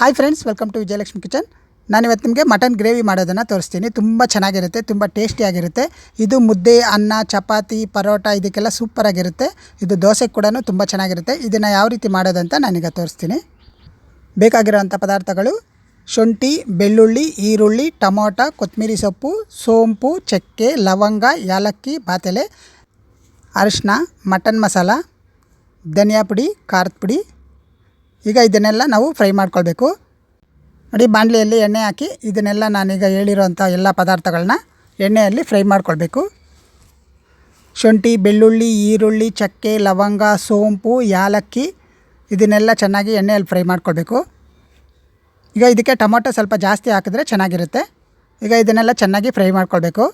Hi friends welcome to Vijayalakshmi kitchen ನಾನು ಇವತ್ತು ನಿಮಗೆ ಮಟನ್ ಗ್ರೇವಿ ಮಾಡೋದನ್ನು ತೋರಿಸ್ತೀನಿ. ತುಂಬ ಚೆನ್ನಾಗಿರುತ್ತೆ, ತುಂಬ ಟೇಸ್ಟಿಯಾಗಿರುತ್ತೆ ಇದು ಮುದ್ದೆ, ಅನ್ನ, ಚಪಾತಿ, ಪರೋಟ, ಇದಕ್ಕೆಲ್ಲ ಸೂಪರಾಗಿರುತ್ತೆ ಇದು ದೋಸೆ ಕೂಡ ತುಂಬ ಚೆನ್ನಾಗಿರುತ್ತೆ. ಇದನ್ನು ಯಾವ ರೀತಿ ಮಾಡೋದಂತ ನಾನೀಗ ತೋರಿಸ್ತೀನಿ. ಬೇಕಾಗಿರೋವಂಥ ಪದಾರ್ಥಗಳು ಶುಂಠಿ, ಬೆಳ್ಳುಳ್ಳಿ, ಈರುಳ್ಳಿ, ಟೊಮೊಟೊ ಕೊತ್ತಂಬರಿ ಸೊಪ್ಪು, ಸೋಂಪು, ಚಕ್ಕೆ, ಲವಂಗ, ಯಾಲಕ್ಕಿ, ಬಾತೆಲೆ ಅರಿಶಿನ ಮಟನ್ ಮಸಾಲ, ಧನಿಯಾ ಪುಡಿ, ಖಾರದ ಪುಡಿ ಈಗ ಇದನ್ನೆಲ್ಲ ನಾವು ಫ್ರೈ ಮಾಡ್ಕೊಳ್ಬೇಕು. ನೋಡಿ ಬಾಣಲೆಯಲ್ಲಿ ಎಣ್ಣೆ ಹಾಕಿ ಇದನ್ನೆಲ್ಲ ನಾನೀಗ ಹೇಳಿರೋಂಥ ಎಲ್ಲ ಪದಾರ್ಥಗಳನ್ನ ಎಣ್ಣೆಯಲ್ಲಿ ಫ್ರೈ ಮಾಡ್ಕೊಳ್ಬೇಕು. ಶುಂಠಿ, ಬೆಳ್ಳುಳ್ಳಿ, ಈರುಳ್ಳಿ, ಚಕ್ಕೆ, ಲವಂಗ, ಸೋಂಪು, ಯಾಲಕ್ಕಿ ಇದನ್ನೆಲ್ಲ ಚೆನ್ನಾಗಿ ಎಣ್ಣೆಯಲ್ಲಿ ಫ್ರೈ ಮಾಡ್ಕೊಳ್ಬೇಕು. ಈಗ ಇದಕ್ಕೆ ಟೊಮೊಟೊ ಸ್ವಲ್ಪ ಜಾಸ್ತಿ ಹಾಕಿದ್ರೆ ಚೆನ್ನಾಗಿರುತ್ತೆ. ಈಗ ಇದನ್ನೆಲ್ಲ ಚೆನ್ನಾಗಿ ಫ್ರೈ ಮಾಡ್ಕೊಳ್ಬೇಕು.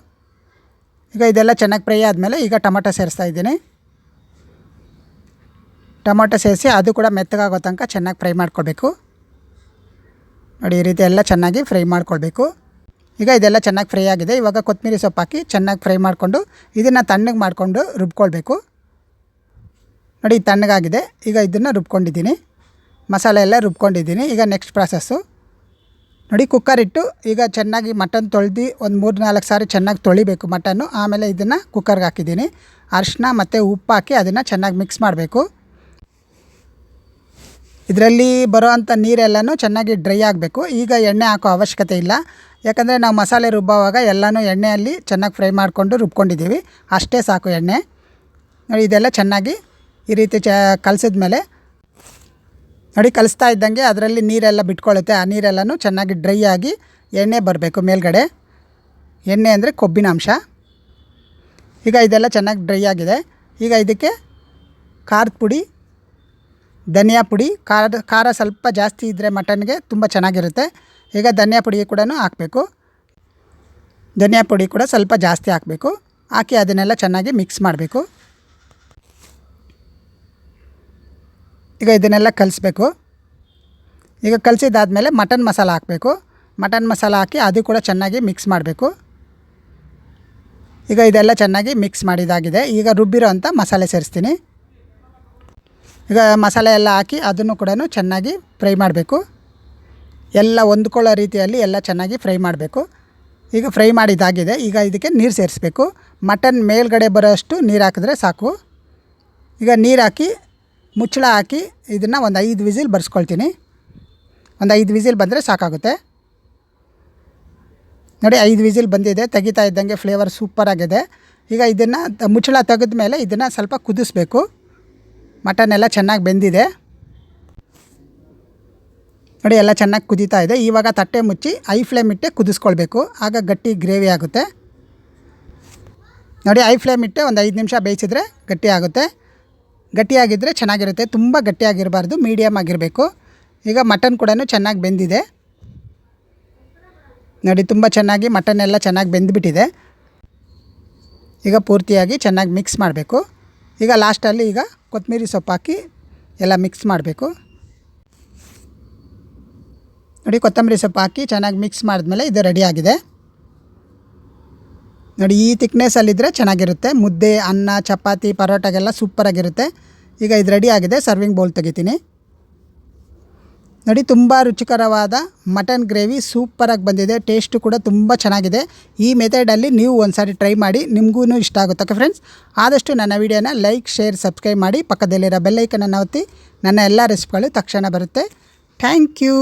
ಈಗ ಇದೆಲ್ಲ ಚೆನ್ನಾಗಿ ಫ್ರೈ ಆದಮೇಲೆ ಈಗ ಟೊಮೊಟೊ ಸೇರಿಸ್ತಾ ಇದ್ದೀನಿ. ಟೊಮೊಟೊ ಸೇರಿಸಿ ಅದು ಕೂಡ ಮೆತ್ತಗಾಗೋ ತನಕ ಚೆನ್ನಾಗಿ ಫ್ರೈ ಮಾಡ್ಕೊಳ್ಬೇಕು. ನೋಡಿ, ಈ ರೀತಿ ಎಲ್ಲ ಚೆನ್ನಾಗಿ ಫ್ರೈ ಮಾಡ್ಕೊಳ್ಬೇಕು. ಈಗ ಇದೆಲ್ಲ ಚೆನ್ನಾಗಿ ಫ್ರೈ ಆಗಿದೆ. ಇವಾಗ ಕೊತ್ತಂಬರಿ ಸೊಪ್ಪು ಹಾಕಿ ಚೆನ್ನಾಗಿ ಫ್ರೈ ಮಾಡಿಕೊಂಡು ಇದನ್ನು ತಣ್ಣಗೆ ಮಾಡಿಕೊಂಡು ರುಬ್ಕೊಳ್ಬೇಕು. ನೋಡಿ, ತಣ್ಣಗಾಗಿದೆ. ಈಗ ಇದನ್ನು ರುಬ್ಕೊಂಡಿದ್ದೀನಿ. ಮಸಾಲೆ ಎಲ್ಲ ರುಬ್ಕೊಂಡಿದ್ದೀನಿ. ಈಗ ನೆಕ್ಸ್ಟ್ ಪ್ರಾಸೆಸ್ಸು ನೋಡಿ ಕುಕ್ಕರ್ ಇಟ್ಟು ಈಗ ಚೆನ್ನಾಗಿ ಮಟನ್ ತೊಳ್ದು ಒಂದು ಮೂರು ನಾಲ್ಕು ಸಾರಿ ಚೆನ್ನಾಗಿ ತೊಳಿಬೇಕು ಮಟನ್ನು ಆಮೇಲೆ ಇದನ್ನು ಕುಕ್ಕರ್ಗೆ ಹಾಕಿದ್ದೀನಿ. ಅರಿಶಿನ ಮತ್ತು ಉಪ್ಪು ಹಾಕಿ ಅದನ್ನು ಚೆನ್ನಾಗಿ ಮಿಕ್ಸ್ ಮಾಡಬೇಕು. ಇದರಲ್ಲಿ ಬರೋ ಅಂಥ ನೀರೆಲ್ಲನೂ ಚೆನ್ನಾಗಿ ಡ್ರೈ ಆಗಬೇಕು. ಈಗ ಎಣ್ಣೆ ಹಾಕೋ ಅವಶ್ಯಕತೆ ಇಲ್ಲ. ಯಾಕಂದರೆ ನಾವು ಮಸಾಲೆ ರುಬ್ಬೋವಾಗ ಎಲ್ಲನೂ ಎಣ್ಣೆಯಲ್ಲಿ ಚೆನ್ನಾಗಿ ಫ್ರೈ ಮಾಡಿಕೊಂಡು ರುಬ್ಕೊಂಡಿದ್ದೀವಿ. ಅಷ್ಟೇ ಸಾಕು ಎಣ್ಣೆ. ನೋಡಿ, ಇದೆಲ್ಲ ಚೆನ್ನಾಗಿ ಈ ರೀತಿ ಚ ಕಲಸಿದ್ಮೇಲೆ ನೋಡಿ, ಕಲಿಸ್ತಾ ಇದ್ದಂಗೆ ಅದರಲ್ಲಿ ನೀರೆಲ್ಲ ಬಿಟ್ಕೊಳ್ಳುತ್ತೆ. ಆ ನೀರೆಲ್ಲನೂ ಚೆನ್ನಾಗಿ ಡ್ರೈ ಆಗಿ ಎಣ್ಣೆ ಬರಬೇಕು ಮೇಲ್ಗಡೆ. ಎಣ್ಣೆ ಅಂದರೆ ಕೊಬ್ಬಿನ ಅಂಶ. ಈಗ ಇದೆಲ್ಲ ಚೆನ್ನಾಗಿ ಡ್ರೈ ಆಗಿದೆ. ಈಗ ಇದಕ್ಕೆ ಖಾರದ ಪುಡಿ ಧನಿಯಾ ಪುಡಿ ಖಾರ ಖಾರ ಸ್ವಲ್ಪ ಜಾಸ್ತಿ ಇದ್ದರೆ ಮಟನ್ಗೆ ತುಂಬ ಚೆನ್ನಾಗಿರುತ್ತೆ. ಈಗ ಧನಿಯಾ ಪುಡಿ ಕೂಡ ಹಾಕಬೇಕು. ಧನಿಯಾ ಪುಡಿ ಕೂಡ ಸ್ವಲ್ಪ ಜಾಸ್ತಿ ಹಾಕಬೇಕು. ಹಾಕಿ ಅದನ್ನೆಲ್ಲ ಚೆನ್ನಾಗಿ ಮಿಕ್ಸ್ ಮಾಡಬೇಕು. ಈಗ ಇದನ್ನೆಲ್ಲ ಕಲಿಸ್ಬೇಕು. ಈಗ ಕಲಿಸಿದಾದ್ಮೇಲೆ ಮಟನ್ ಮಸಾಲ ಹಾಕಬೇಕು. ಮಟನ್ ಮಸಾಲ ಹಾಕಿ ಅದು ಕೂಡ ಚೆನ್ನಾಗಿ ಮಿಕ್ಸ್ ಮಾಡಬೇಕು. ಈಗ ಇದೆಲ್ಲ ಚೆನ್ನಾಗಿ ಮಿಕ್ಸ್ ಮಾಡಿದಾಗಿದೆ. ಈಗ ರುಬ್ಬಿರೋ ಅಂಥ ಮಸಾಲೆ ಸೇರಿಸ್ತೀನಿ. ಈಗ ಮಸಾಲೆ ಎಲ್ಲ ಹಾಕಿ ಅದನ್ನು ಕೂಡ ಚೆನ್ನಾಗಿ ಫ್ರೈ ಮಾಡಬೇಕು. ಎಲ್ಲ ಹೊಂದ್ಕೊಳ್ಳೋ ರೀತಿಯಲ್ಲಿ ಎಲ್ಲ ಚೆನ್ನಾಗಿ ಫ್ರೈ ಮಾಡಬೇಕು. ಈಗ ಫ್ರೈ ಮಾಡಿದ್ದಾಗಿದೆ ಈಗ ಇದಕ್ಕೆ ನೀರು ಸೇರಿಸ್ಬೇಕು. ಮಟನ್ ಮೇಲ್ಗಡೆ ಬರೋಷ್ಟು ನೀರು ಹಾಕಿದ್ರೆ ಸಾಕು. ಈಗ ನೀರು ಹಾಕಿ, ಮುಚ್ಚಳ ಹಾಕಿ ಇದನ್ನು ಒಂದು ಐದು ವಿಸಿಲ್ ಬರ್ಸ್ಕೊಳ್ತೀನಿ. ಒಂದು ಐದು ವಿಸಿಲ್ ಬಂದರೆ ಸಾಕಾಗುತ್ತೆ. ನೋಡಿ, ಐದು ವಿಸಿಲ್ ಬಂದಿದೆ. ತೆಗಿತಾ ಇದ್ದಂಗೆ ಫ್ಲೇವರ್ ಸೂಪರಾಗಿದೆ ಈಗ ಇದನ್ನು ಮುಚ್ಚಳ ತೆಗೆದ ಮೇಲೆ ಇದನ್ನು ಸ್ವಲ್ಪ ಕುದಿಸ್ಬೇಕು. ಮಟನ್ ಎಲ್ಲ ಚೆನ್ನಾಗಿ ಬೆಂದಿದೆ. ನೋಡಿ, ಎಲ್ಲ ಚೆನ್ನಾಗಿ ಕುದೀತಾ ಇದೆ. ಇವಾಗ ತಟ್ಟೆ ಮುಚ್ಚಿ ಐ ಫ್ಲೇಮ್ ಇಟ್ಟೆ ಕುದಿಸ್ಕೊಳ್ಬೇಕು. ಆಗ ಗಟ್ಟಿ ಗ್ರೇವಿ ಆಗುತ್ತೆ. ನೋಡಿ, ಐ ಫ್ಲೇಮ್ ಇಟ್ಟೆ ಒಂದು ಐದು ನಿಮಿಷ ಬೇಯಿಸಿದ್ರೆ ಗಟ್ಟಿ ಆಗುತ್ತೆ. ಗಟ್ಟಿಯಾಗಿದ್ದರೆ ಚೆನ್ನಾಗಿರುತ್ತೆ. ತುಂಬ ಗಟ್ಟಿಯಾಗಿರಬಾರ್ದು ಮೀಡಿಯಮ್ ಆಗಿರಬೇಕು. ಈಗ ಮಟನ್ ಕೂಡ ಚೆನ್ನಾಗಿ ಬೆಂದಿದೆ. ನೋಡಿ, ತುಂಬ ಚೆನ್ನಾಗಿ ಮಟನ್ ಎಲ್ಲ ಚೆನ್ನಾಗಿ ಬೆಂದುಬಿಟ್ಟಿದೆ. ಈಗ ಪೂರ್ತಿಯಾಗಿ ಚೆನ್ನಾಗಿ ಮಿಕ್ಸ್ ಮಾಡಬೇಕು. ಈಗ ಲಾಸ್ಟಲ್ಲಿ ಈಗ ಕೊತ್ತಂಬರಿ ಸೊಪ್ಪು ಹಾಕಿ ಎಲ್ಲ ಮಿಕ್ಸ್ ಮಾಡಬೇಕು. ನೋಡಿ ಕೊತ್ತಂಬರಿ ಸೊಪ್ಪು ಹಾಕಿ ಚೆನ್ನಾಗಿ ಮಿಕ್ಸ್ ಮಾಡಿದ್ಮೇಲೆ ಇದು ರೆಡಿಯಾಗಿದೆ ನೋಡಿ ಈ ತಿಕ್ನೆಸ್ಸಲ್ಲಿದ್ದರೆ ಚೆನ್ನಾಗಿರುತ್ತೆ. ಮುದ್ದೆ, ಅನ್ನ, ಚಪಾತಿ, ಪರೋಟಾಗೆಲ್ಲ ಸೂಪರಾಗಿರುತ್ತೆ ಈಗ ಇದು ರೆಡಿ ಆಗಿದೆ. ಸರ್ವಿಂಗ್ ಬೌಲ್ ತೆಗಿತೀನಿ. ನೋಡಿ, ತುಂಬ ರುಚಿಕರವಾದ ಮಟನ್ ಗ್ರೇವಿ ಸೂಪರಾಗಿ ಬಂದಿದೆ. ಟೇಸ್ಟು ಕೂಡ ತುಂಬ ಚೆನ್ನಾಗಿದೆ. ಈ ಮೆಥಡಲ್ಲಿ ನೀವು ಒಂದು ಸಾರಿ ಟ್ರೈ ಮಾಡಿ ನಿಮಗೂ ಇಷ್ಟ ಆಗುತ್ತೆ. ಫ್ರೆಂಡ್ಸ್ ಆದಷ್ಟು ನನ್ನ ವೀಡಿಯೋನ ಲೈಕ್ ಶೇರ್ ಸಬ್ಸ್ಕ್ರೈಬ್ ಮಾಡಿ, ಪಕ್ಕದಲ್ಲಿರೋ ಬೆಲ್ಲೈಕನನ್ನು ಒತ್ತಿ, ನನ್ನ ಎಲ್ಲ ರೆಸಿಪಿಗಳು ತಕ್ಷಣ ಬರುತ್ತೆ. Thank you